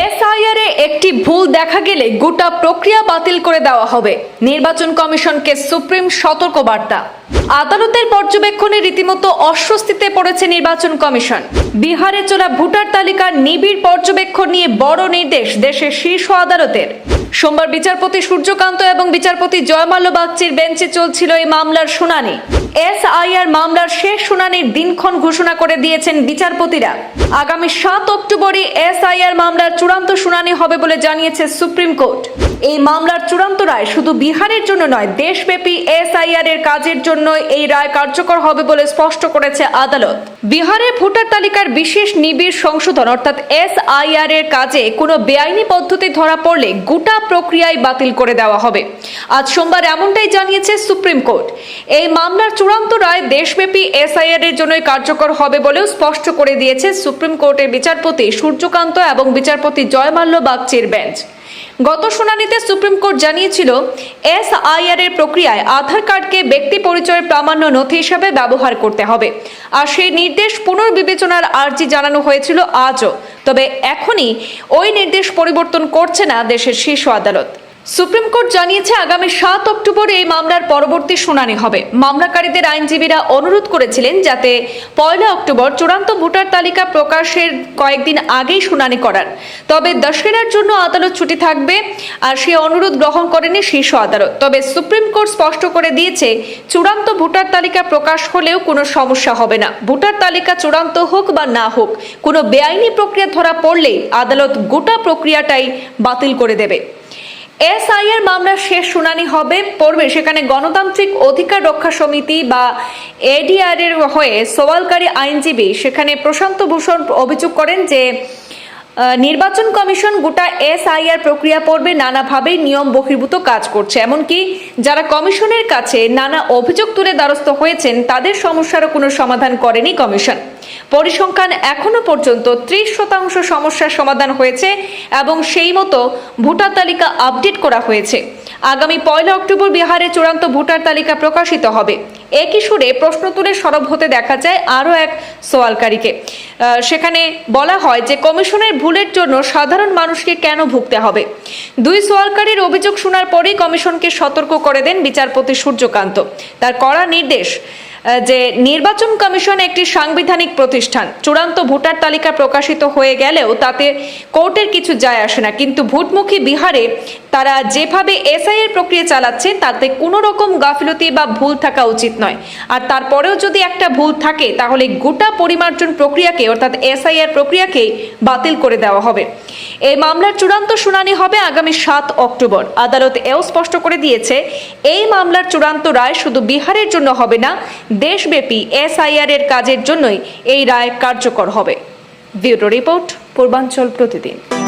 SIR এ একটি ভুল দেখা গেলে গোটা প্রক্রিয়া বাতিল করে দেওয়া হবে। নির্বাচন কমিশনকে সুপ্রিম সতর্কবার্তা। আদালতের পর্যবেক্ষণে রীতিমতো অস্বস্তিতে পড়েছে নির্বাচন কমিশন। বিহারে চলা ভোটার তালিকার নিবিড় পর্যবেক্ষণ নিয়ে বড় নির্দেশ দেশের শীর্ষ আদালতের। সোমবার বিচারপতি সূর্যকান্ত এবং বিচারপতি জয়মাল্য বাগচির বেঞ্চে চলছিল এই মামলার শুনানি। এসআইআর মামলার শেষ শুনানির দিনক্ষণ ঘোষণা করে দিয়েছেন বিচারপতিরা। আগামী সাত অক্টোবরই এসআইআর মামলার চূড়ান্ত শুনানি হবে বলে জানিয়েছে সুপ্রিম কোর্ট। এই মামলার চূড়ান্ত রায় শুধু বিহারের জন্য নয়, দেশব্যাপী এসআইআর এর কাজের জন্য এই রায় কার্যকর হবে বলে স্পষ্ট করেছে আদালত। বিহারের ভোটার তালিকার বিশেষ নিবিড় সংশোধন, অর্থাৎ এসআইআর এর কাজে কোনো বেআইনি পদ্ধতি ধরা পড়লে গোটা প্রক্রিয়ায় বাতিল করে দেওয়া হবে। আজ সোমবার এমনটাই জানিয়েছে সুপ্রিম কোর্ট। এই মামলার চূড়ান্ত রায় দেশব্যাপী এসআইআর এর জন্যই কার্যকর হবে বলেও স্পষ্ট করে দিয়েছে সুপ্রিম কোর্টের বিচারপতি সূর্যকান্ত এবং বিচারপতি জয়মাল্য বাগচির বেঞ্চ। গত শুনানিতে সুপ্রিম কোর্ট জানিয়েছিল, এসআইআর এর প্রক্রিয়ায় আধার কার্ডকে ব্যক্তি পরিচয়ের প্রামাণ্য নথি হিসাবে ব্যবহার করতে হবে। আর সেই নির্দেশ পুনর্বিবেচনার আর্জি জানানো হয়েছিল আজও। তবে এখনই ওই নির্দেশ পরিবর্তন করছে না দেশের শীর্ষ আদালত। সুপ্রিম কোর্ট জানিয়েছে আগামী সাত অক্টোবর এই মামলার পরবর্তী শুনানি হবে। মামলাকারীদের আইনজীবীরা অনুরোধ করেছিলেন যাতে পয়লা অক্টোবর চূড়ান্ত ভোটার তালিকা প্রকাশের কয়েকদিন আগেই শুনানি করার। তবে দশেরার জন্য আদালত ছুটি থাকবে আর সে অনুরোধ গ্রহণ করেনি শীর্ষ আদালত। তবে সুপ্রিম কোর্ট স্পষ্ট করে দিয়েছে, চূড়ান্ত ভোটার তালিকা প্রকাশ হলেও কোনো সমস্যা হবে না। ভোটার তালিকা চূড়ান্ত হোক বা না হোক, কোনো বেআইনি প্রক্রিয়া ধরা পড়লে আদালত গোটা প্রক্রিয়াটাই বাতিল করে দেবে। এসআইআর মামলার শেষ শুনানি হবে পড়বে সেখানে গণতান্ত্রিক অধিকার রক্ষা সমিতি বা এডিআর এর হয়ে সওয়ালকারী আইনজীবী সেখানে প্রশান্ত ভূষণ অভিযোগ করেন যে নির্বাচন কমিশন গোটা এসআইআর প্রক্রিয়া পর্বে নানাভাবেই নিয়ম বহির্ভূত কাজ করছে। এমনকি যারা কমিশনের কাছে নানা অভিযোগ তুলে দ্বারস্থ হয়েছেন, তাদের সমস্যারও কোনো সমাধান করেনি কমিশন। পরিসংখ্যান এখনও পর্যন্ত ত্রিশ শতাংশ সমস্যার সমাধান হয়েছে এবং সেই মতো ভোটার তালিকা আপডেট করা হয়েছে। আগামী পয়লা অক্টোবর বিহারে চূড়ান্ত ভোটার তালিকা প্রকাশিত হবে। একই সুরে প্রশ্ন তুলে সরব হতে দেখা যায় আরও এক সোয়ালকারীকে সেখানে বলা হয় যে কমিশনের ভুলের জন্য সাধারণ মানুষকে কেন ভুগতে হবে? দুই সোয়ালকারীর অভিযোগ শোনার পরেই কমিশনকে সতর্ক করে দেন বিচারপতি সূর্যকান্ত। তার কড়া নির্দেশ যে নির্বাচন কমিশন একটি সাংবিধানিক প্রতিষ্ঠান, চূড়ান্ত ভোটার তালিকা প্রকাশিত হয়ে গেলেও তাতে কোর্টের কিছু যায় আসে না। কিন্তু ভোটমুখী বিহারে তারা যেভাবে এসআইয়ের প্রক্রিয়া চালাচ্ছে, তাতে কোনো রকম গাফিলতি বা ভুল থাকা উচিত নয়। আর তারপরেও যদি একটা ভুল থাকে, তাহলে গোটা পরিমার্জন প্রক্রিয়াকে, অর্থাৎ এসআইআর প্রক্রিয়াকে বাতিল করে দেওয়া হবে। এই মামলার চূড়ান্ত শুনানি হবে আগামী সাত অক্টোবর। আদালত এও স্পষ্ট করে দিয়েছে, এই মামলার চূড়ান্ত রায় শুধু বিহারের জন্য হবে না, দেশব্যাপী এসআইআর এর কাজের জন্যই এই রায় কার্যকর হবে। ব্যুরো রিপোর্ট, পূর্বাঞ্চল প্রতিদিন।